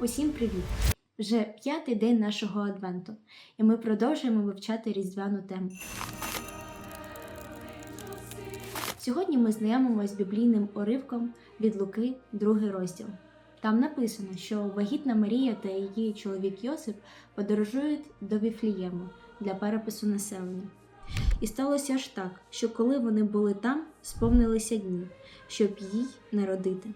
Усім привіт! Вже п'ятий день нашого адвенту, і ми продовжуємо вивчати різдвяну тему. Сьогодні ми знайомимося з біблійним уривком від Луки, другий розділ. Там написано, що вагітна Марія та її чоловік Йосип подорожують до Віфлієму для перепису населення. І сталося ж так, що коли вони були там, сповнилися дні, щоб їй народити.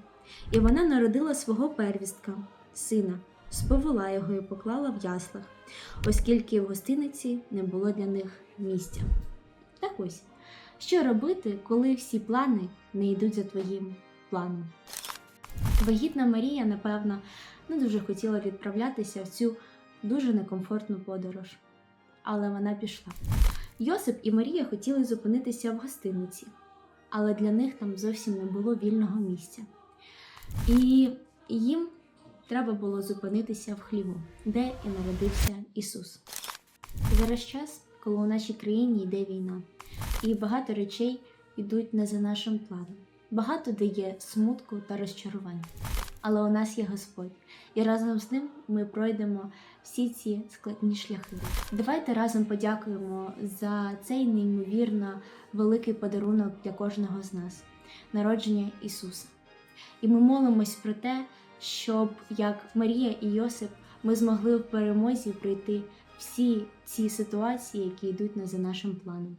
І вона народила свого первістка, сина, сповела його і поклала в яслах, оскільки в гостиниці не було для них місця. Так ось, що робити, коли всі плани не йдуть за твоїм планом? Вагітна Марія, напевно, не дуже хотіла відправлятися в цю дуже некомфортну подорож. Але вона пішла. Йосип і Марія хотіли зупинитися в гостиниці, але для них там зовсім не було вільного місця. І їм треба було зупинитися в хліву, де і народився Ісус. Зараз час, коли у нашій країні йде війна, і багато речей йдуть не за нашим планом. Багато дає смутку та розчарувань. Але у нас є Господь, і разом з ним ми пройдемо всі ці складні шляхи. Давайте разом подякуємо за цей неймовірно великий подарунок для кожного з нас народження Ісуса. І ми молимось про те, щоб як Марія і Йосип ми змогли в перемозі пройти всі ці ситуації, які йдуть не за нашим планом.